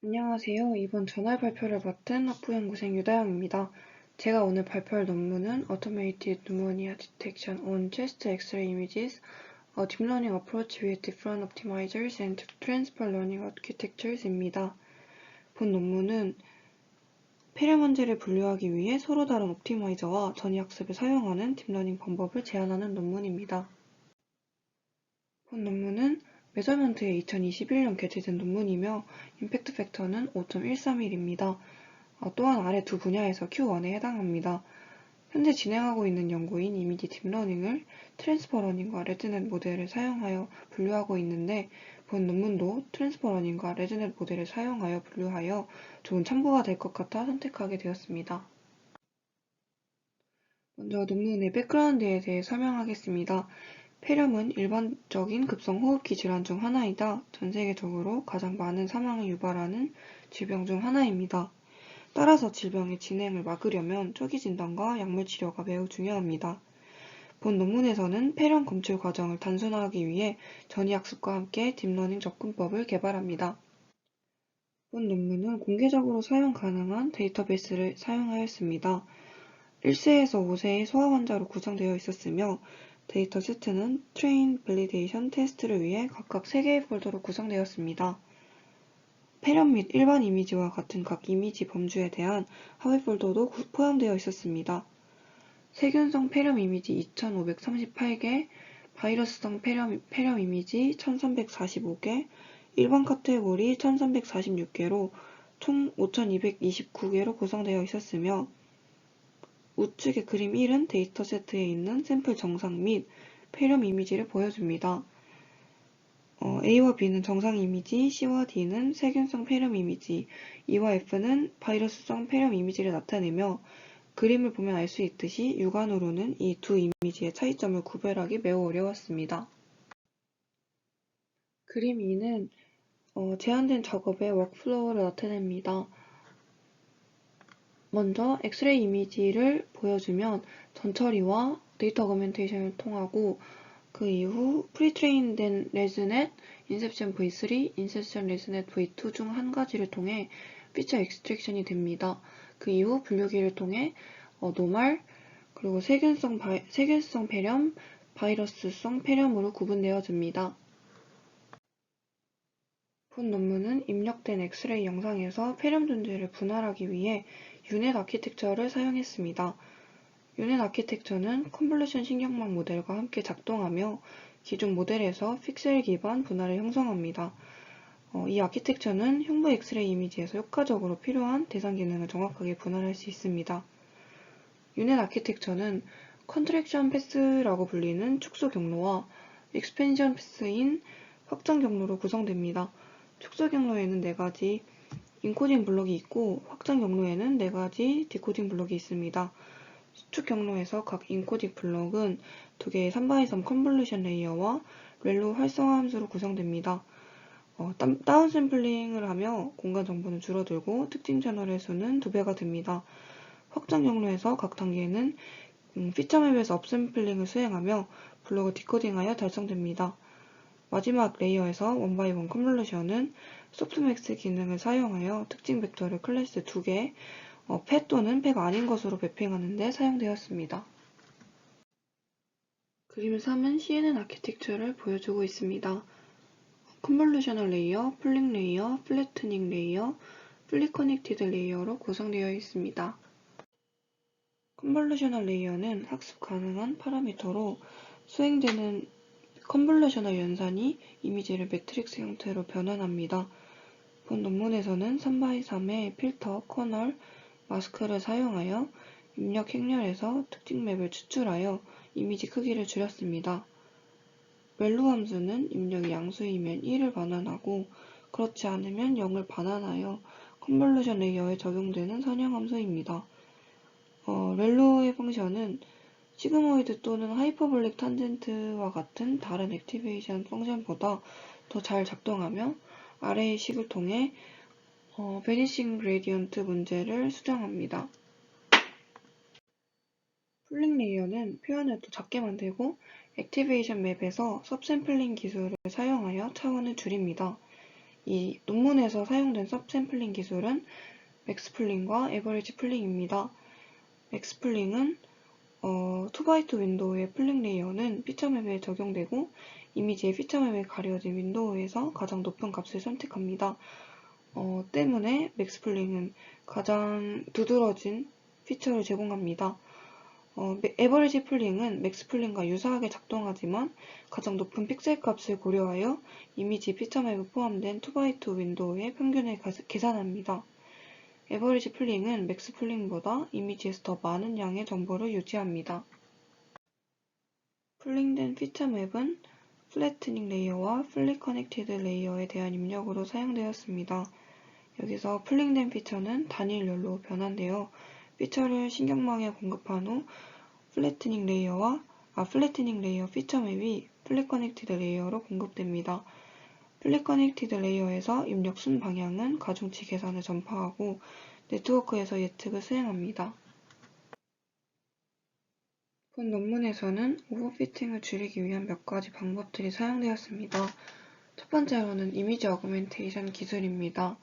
안녕하세요. 이번 전월 발표를 맡은 학부연구생 유다영입니다. 제가 오늘 발표할 논문은 Automated Pneumonia Detection on Chest X-ray Images, a Deep Learning Approach with Different Optimizers and Transfer Learning Architectures입니다. 본 논문은 폐렴 환자를 분류하기 위해 서로 다른 옵티마이저와 전이학습을 사용하는 딥러닝 방법을 제안하는 논문입니다. 본 논문은 메저먼트에 2021년 게재된 논문이며 임팩트 팩터는 5.131입니다. 어, 또한 아래 두 분야에서 Q1에 해당합니다. 현재 진행하고 있는 연구인 이미지 딥러닝을 트랜스퍼 러닝과 레드넷 모델을 사용하여 분류하고 있는데 본 논문도 트랜스퍼 러닝과 레드넷 모델을 사용하여 분류하여 좋은 참고가 될 것 같아 선택하게 되었습니다. 먼저 논문의 백그라운드에 대해 설명하겠습니다. 폐렴은 일반적인 급성호흡기 질환 중 하나이다 전 세계적으로 가장 많은 사망을 유발하는 질병 중 하나입니다. 따라서 질병의 진행을 막으려면 초기 진단과 약물 치료가 매우 중요합니다. 본 논문에서는 폐렴 검출 과정을 단순화하기 위해 전이학습과 함께 딥러닝 접근법을 개발합니다. 본 논문은 공개적으로 사용 가능한 데이터베이스를 사용하였습니다. 1세에서 5세의 소아 환자로 구성되어 있었으며 데이터 세트는 트레인 밸리데이션 테스트를 위해 각각 3개의 폴더로 구성되었습니다. 폐렴 및 일반 이미지와 같은 각 이미지 범주에 대한 하위 폴더도 포함되어 있었습니다. 세균성 폐렴 이미지 2538개, 바이러스성 폐렴, 폐렴 이미지 1345개, 일반 카테고리 1346개로 총 5229개로 구성되어 있었으며 우측의 그림 1은 데이터 세트에 있는 샘플 정상 및 폐렴 이미지를 보여줍니다. 어, A와 B는 정상 이미지, C와 D는 세균성 폐렴 이미지, E와 F는 바이러스성 폐렴 이미지를 나타내며 그림을 보면 알 수 있듯이 육안으로는 이 두 이미지의 차이점을 구별하기 매우 어려웠습니다. 그림 2는 어, 제한된 작업의 워크플로우를 나타냅니다. 먼저 엑스레이 이미지를 보여주면 전처리와 데이터 어그멘테이션을 통하고 그 이후 프리트레인 된 레즈넷, 인셉션 V3, 인셉션 레즈넷 V2 중 한 가지를 통해 피처 엑스트랙션이 됩니다. 그 이후 분류기를 통해 어, 노말, 그리고 세균성, 바이, 세균성 폐렴, 바이러스성 폐렴으로 구분되어집니다. 본 논문은 입력된 엑스레이 영상에서 폐렴 존재를 분할하기 위해 유넷 아키텍처를 사용했습니다. 유넷 아키텍처는 컨볼루션 신경망 모델과 함께 작동하며 기존 모델에서 픽셀 기반 분할을 형성합니다. 어, 이 아키텍처는 흉부 엑스레이 이미지에서 효과적으로 필요한 대상 기능을 정확하게 분할할 수 있습니다. 유넷 아키텍처는 컨트랙션 패스라고 불리는 축소 경로와 익스펜션 패스인 확장 경로로 구성됩니다. 축소 경로에는 4가지 인코딩 블록이 있고 확장 경로에는 4가지 디코딩 블록이 있습니다. 수축 경로에서 각 인코딩 블록은 두 개의 3x3 컨볼루션 레이어와 렐로 활성화 함수로 구성됩니다. 어, 다운 샘플링을 하며 공간 정보는 줄어들고 특징 채널의 수는 2배가 됩니다. 확장 경로에서 각 단계는 음, 피처맵에서 업샘플링을 수행하며 블록을 디코딩하여 달성됩니다. 마지막 레이어에서 원바이원 컨볼루션은 소프트맥스 기능을 사용하여 특징 벡터를 클래스 2개, 어, 패 또는 패가 아닌 것으로 매핑하는 데 사용되었습니다. 그림 3은 CNN 아키텍처를 보여주고 있습니다. 컨볼루셔널 레이어, 풀링 레이어, 플래트닝 레이어, 플리 커넥티드 레이어로 구성되어 있습니다. 컨볼루셔널 레이어는 학습 가능한 파라미터로 수행되는 컨볼루셔널 연산이 이미지를 매트릭스 형태로 변환합니다. 본 논문에서는 3x3의 필터, 커널, 마스크를 사용하여 입력 행렬에서 특징 맵을 추출하여 이미지 크기를 줄였습니다. 멜로 함수는 입력이 양수이면 1을 반환하고 그렇지 않으면 0을 반환하여 컨볼루션 레이어에 적용되는 선형 함수입니다. 어, 렐로의 펑션은 시그모이드 또는 하이퍼블릭 탄젠트와 같은 다른 액티베이션 펑션보다 더 잘 작동하며 아래의 식을 통해 어, 베니싱 그레디언트 문제를 수정합니다. 풀링 레이어는 표현을 더 작게 만들고 액티베이션 맵에서 섭샘플링 기술을 사용하여 차원을 줄입니다. 이 논문에서 사용된 섭샘플링 기술은 맥스플링과 에버리지 플링입니다. 맥스플링은 어, 2x2 윈도우의 플링 레이어는 피처 맵에 적용되고 이미지의 피처 맵에 가려진 윈도우에서 가장 높은 값을 선택합니다. 어, 때문에 맥스플링은 가장 두드러진 피처를 제공합니다. 어, 에버리지 플링은 맥스플링과 유사하게 작동하지만 가장 높은 픽셀 값을 고려하여 이미지 피처맵에 포함된 2x2 윈도우의 평균을 가- 계산합니다. 에버리지 플링은 맥스 플링보다 이미지에서 더 많은 양의 정보를 유지합니다. 플링된 피처맵은 플래트닝 레이어와 플리 커넥티드 레이어에 대한 입력으로 사용되었습니다. 여기서 플링된 피처는 단일열로 변환되어 피처를 신경망에 공급한 후 플래트닝 레이어와 아, 플래트닝 레이어 피처맵이 플리 커넥티드 레이어로 공급됩니다. 플리 커넥티드 레이어에서 입력 순 방향은 가중치 계산을 전파하고 네트워크에서 예측을 수행합니다. 본 논문에서는 오버피팅을 줄이기 위한 몇 가지 방법들이 사용되었습니다. 첫 번째로는 이미지 어그멘테이션 기술입니다.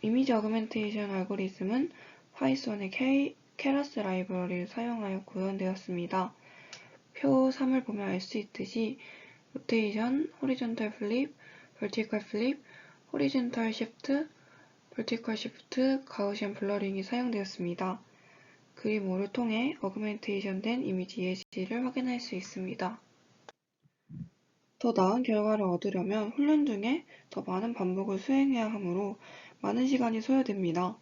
이미지 어그멘테이션 알고리즘은 파이썬의 K, 케라스 라이브러리를 사용하여 구현되었습니다. 표 3을 보면 알 수 있듯이 로테이션, 호리존탈 플립, vertical flip, horizontal shift, vertical shift, 가우시안 블러링이 사용되었습니다. 그림 5를 통해 어그멘테이션 된 이미지 예시를 확인할 수 있습니다. 더 나은 결과를 얻으려면 훈련 중에 더 많은 반복을 수행해야 하므로 많은 시간이 소요됩니다.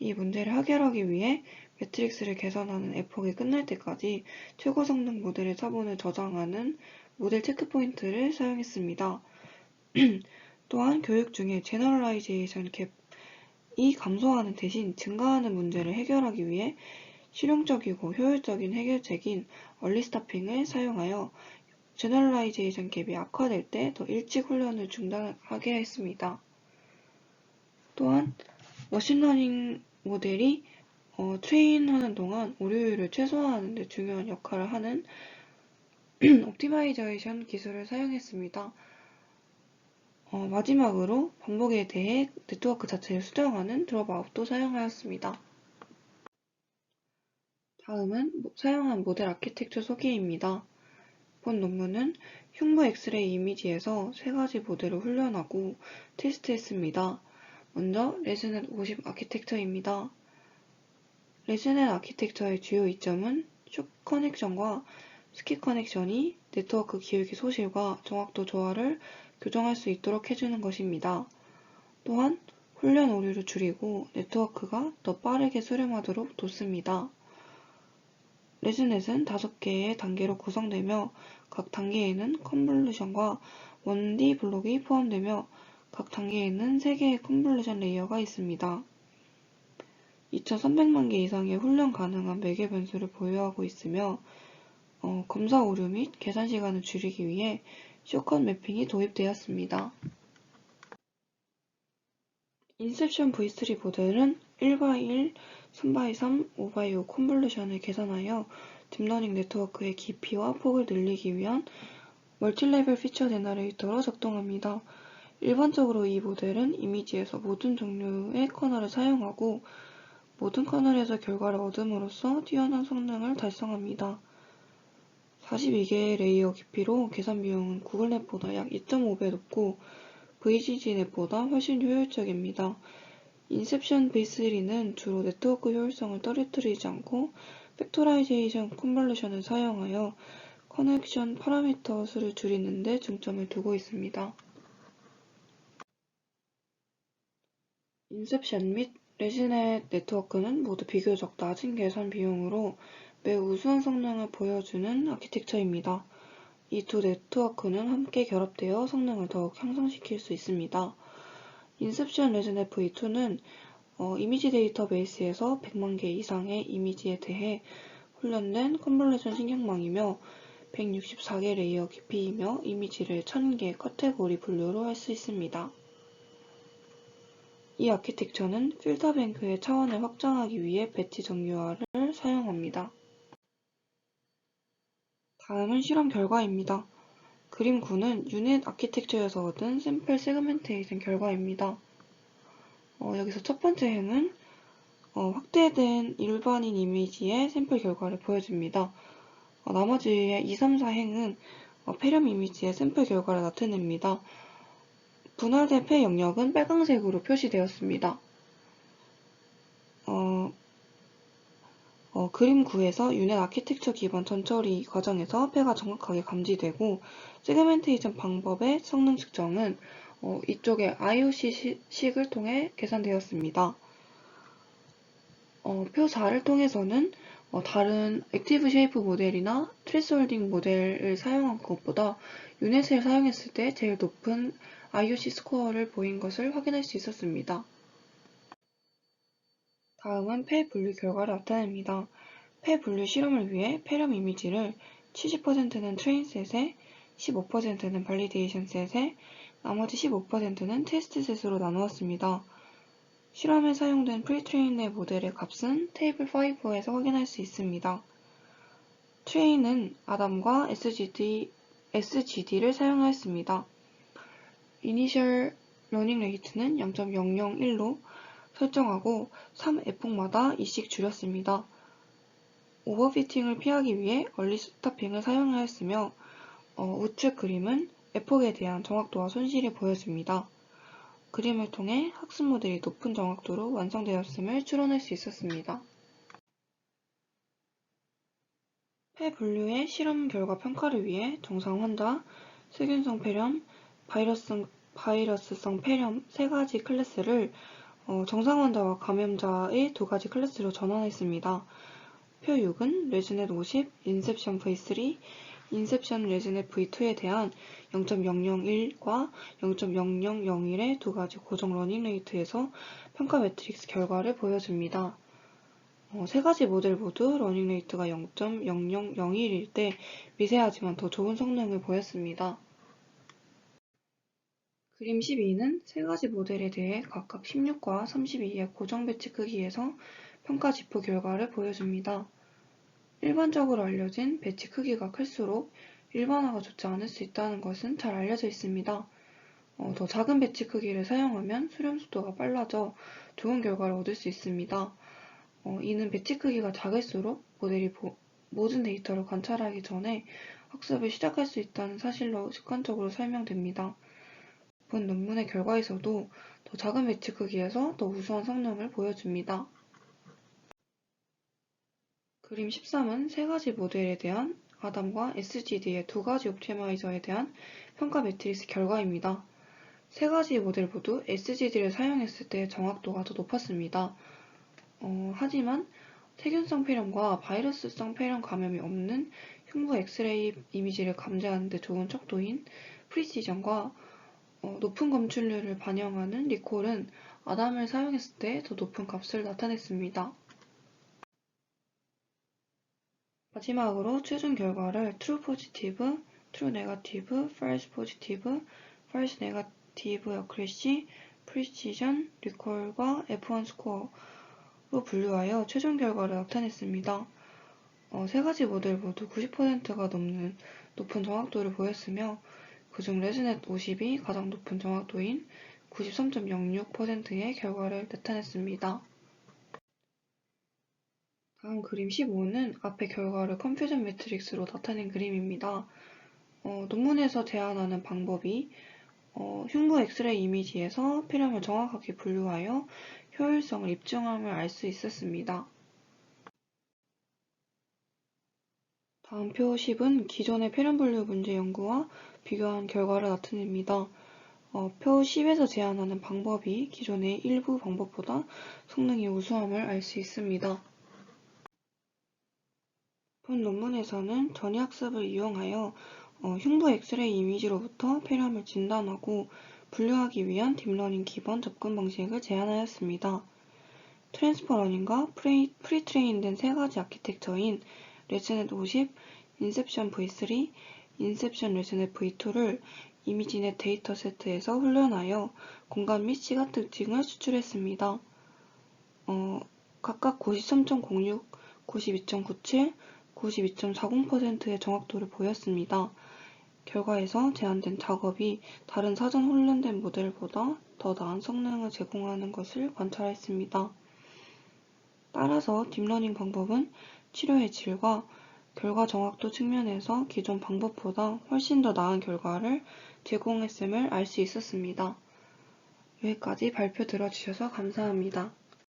이 문제를 해결하기 위해 매트릭스를 개선하는 에폭이 끝날 때까지 최고 성능 모델의 차본을 저장하는 모델 체크포인트를 사용했습니다. 또한 교육 중에 제너럴라이제이션 갭이 감소하는 대신 증가하는 문제를 해결하기 위해 실용적이고 효율적인 해결책인 얼리 스타핑을 사용하여 제너럴라이제이션 갭이 악화될 때 더 일찍 훈련을 중단하게 했습니다. 또한 머신러닝 모델이 어, 트레인하는 동안 오류율을 최소화하는 데 중요한 역할을 하는 옵티마이제이션 기술을 사용했습니다. 어, 마지막으로 반복에 대해 네트워크 자체를 수정하는 드롭아웃도 사용하였습니다. 다음은 모- 사용한 모델 아키텍처 소개입니다. 본 논문은 흉부 엑스레이 이미지에서 세 가지 모델을 훈련하고 테스트했습니다. 먼저 레즈넷 50 아키텍처입니다. 레즈넷 아키텍처의 주요 이점은 숏 커넥션과 스킵 커넥션이 네트워크 기울기 소실과 정확도 조화를 교정할 수 있도록 해주는 것입니다. 또한 훈련 오류를 줄이고 네트워크가 더 빠르게 수렴하도록 돕습니다. 레즈넷은 5개의 단계로 구성되며 각 단계에는 컨볼루션과 1D 블록이 포함되며 각 단계에는 3개의 컨볼루션 레이어가 있습니다. 2300만 개 이상의 훈련 가능한 매개 변수를 보유하고 있으며 어, 검사 오류 및 계산 시간을 줄이기 위해 쇼컷 매핑이 도입되었습니다. 인셉션 V3 모델은 1x1, 3x3, 5x5 컨볼루션을 계산하여 딥러닝 네트워크의 깊이와 폭을 늘리기 위한 멀티레벨 피처 제너레이터로 작동합니다. 일반적으로 이 모델은 이미지에서 모든 종류의 커널을 사용하고 모든 커널에서 결과를 얻음으로써 뛰어난 성능을 달성합니다. 42개의 레이어 깊이로 계산 비용은 구글 넷보다 약 2.5배 높고 VGG넷보다 훨씬 효율적입니다. 인셉션 V3는 주로 네트워크 효율성을 떨어뜨리지 않고 팩토라이제이션 컨볼루션을 사용하여 커넥션 파라미터 수를 줄이는 데 중점을 두고 있습니다. 인셉션 및 레지넷 네트워크는 모두 비교적 낮은 계산 비용으로 매우 우수한 성능을 보여주는 아키텍처입니다. 이 두 네트워크는 함께 결합되어 성능을 더욱 향상시킬 수 있습니다. 인셉션 레즈넷 V2는 어, 이미지 데이터베이스에서 100만 개 이상의 이미지에 대해 훈련된 컨볼루션 신경망이며 164개 레이어 깊이이며 이미지를 1000개 카테고리 분류로 할 수 있습니다. 이 아키텍처는 필터뱅크의 차원을 확장하기 위해 배치 정교화를 사용합니다. 다음은 실험 결과입니다. 그림 9는 유닛 아키텍처에서 얻은 샘플 세그멘테이션 결과입니다. 어, 여기서 첫 번째 행은 어, 확대된 일반인 이미지의 샘플 결과를 보여줍니다. 어, 나머지 2, 3, 4행은 폐렴 이미지의 샘플 결과를 나타냅니다. 분할된 폐 영역은 빨강색으로 표시되었습니다. 어, 어, 그림 9에서 유넷 아키텍처 기반 전처리 과정에서 폐가 정확하게 감지되고 세그멘테이션 방법의 성능 측정은 어, 이쪽에 IOC 식을 통해 계산되었습니다. 어, 표 4를 통해서는 어, 다른 액티브 쉐이프 모델이나 트레스홀딩 모델을 사용한 것보다 유넷을 사용했을 때 제일 높은 IOC 스코어를 보인 것을 확인할 수 있었습니다. 다음은 폐 분류 결과를 나타냅니다. 폐 분류 실험을 위해 폐렴 이미지를 70%는 트레인셋에 15%는 발리데이션 셋에 나머지 15%는 테스트 셋으로 나누었습니다. 실험에 사용된 프리트레인의 모델의 값은 테이블 5에서 확인할 수 있습니다. 트레인은 아담과 SGD, SGD를 사용하였습니다. 이니셜 러닝 레이트는 0.001로 설정하고 3에폭마다 2씩 줄였습니다. 오버피팅을 피하기 위해 얼리 스타핑을 사용하였으며 어, 우측 그림은 에폭에 대한 정확도와 손실을 보여줍니다. 그림을 통해 학습 모델이 높은 정확도로 완성되었음을 추론할 수 있었습니다. 폐 분류의 실험 결과 평가를 위해 정상 환자, 세균성 폐렴, 바이러스성, 바이러스성 폐렴 세 가지 클래스를 어, 정상 환자와 감염자의 두 가지 클래스로 전환했습니다. 표 6은 레즈넷 50, 인셉션 V3, 인셉션 레즈넷 V2에 대한 0.001과 0.0001의 두 가지 고정 러닝 레이트에서 평가 매트릭스 결과를 보여줍니다. 어, 세 가지 모델 모두 러닝 레이트가 0.0001일 때 미세하지만 더 좋은 성능을 보였습니다. 그림 12는 세 가지 모델에 대해 각각 16과 32의 고정 배치 크기에서 평가 지표 결과를 보여줍니다. 일반적으로 알려진 배치 크기가 클수록 일반화가 좋지 않을 수 있다는 것은 잘 알려져 있습니다. 어, 더 작은 배치 크기를 사용하면 수렴 속도가 빨라져 좋은 결과를 얻을 수 있습니다. 어, 이는 배치 크기가 작을수록 모델이 보, 모든 데이터를 관찰하기 전에 학습을 시작할 수 있다는 사실로 직관적으로 설명됩니다. 본 논문의 결과에서도 더 작은 배치 크기에서 더 우수한 성능을 보여줍니다. 그림 13은 세 가지 모델에 대한 아담과 SGD의 두 가지 옵티마이저에 대한 평가 매트리스 결과입니다. 세 가지 모델 모두 SGD를 사용했을 때 정확도가 더 높았습니다. 어, 하지만 세균성 폐렴과 바이러스성 폐렴 감염이 없는 흉부 엑스레이 이미지를 감지하는 데 좋은 척도인 프리시전과 어, 높은 검출률을 반영하는 리콜은 아담을 사용했을 때 더 높은 값을 나타냈습니다. 마지막으로 최종 결과를 true positive, true negative, false positive, false negative accuracy, precision, recall과 F1 스코어로 분류하여 최종 결과를 나타냈습니다. 어, 세 가지 모델 모두 90%가 넘는 높은 정확도를 보였으며 그중 레즈넷 50이 가장 높은 정확도인 93.06%의 결과를 나타냈습니다. 다음 그림 15는 앞의 결과를 컴퓨전 매트릭스로 나타낸 그림입니다. 어, 논문에서 제안하는 방법이 어, 흉부 엑스레이 이미지에서 폐렴을 정확하게 분류하여 효율성을 입증함을 알 수 있었습니다. 다음 표 10은 기존의 폐렴 분류 문제 연구와 비교한 결과를 나타냅니다. 어, 표 10에서 제안하는 방법이 기존의 일부 방법보다 성능이 우수함을 알 수 있습니다. 본 논문에서는 전이학습을 이용하여 어, 흉부 엑스레이 이미지로부터 폐렴을 진단하고 분류하기 위한 딥러닝 기본 접근 방식을 제안하였습니다. 트랜스퍼 러닝과 프리, 프리트레인된 세 가지 아키텍처인 레즈넷 50, 인셉션 V3, 인셉션 레즈넷 V2를 이미지넷 데이터 세트에서 훈련하여 공간 및 시각 특징을 추출했습니다. 어, 각각 93.06, 92.97, 92.40%의 정확도를 보였습니다. 결과에서 제안된 작업이 다른 사전 훈련된 모델보다 더 나은 성능을 제공하는 것을 관찰했습니다. 따라서 딥러닝 방법은 치료의 질과 결과 정확도 측면에서 기존 방법보다 훨씬 더 나은 결과를 제공했음을 알 수 있었습니다. 여기까지 발표 들어주셔서 감사합니다.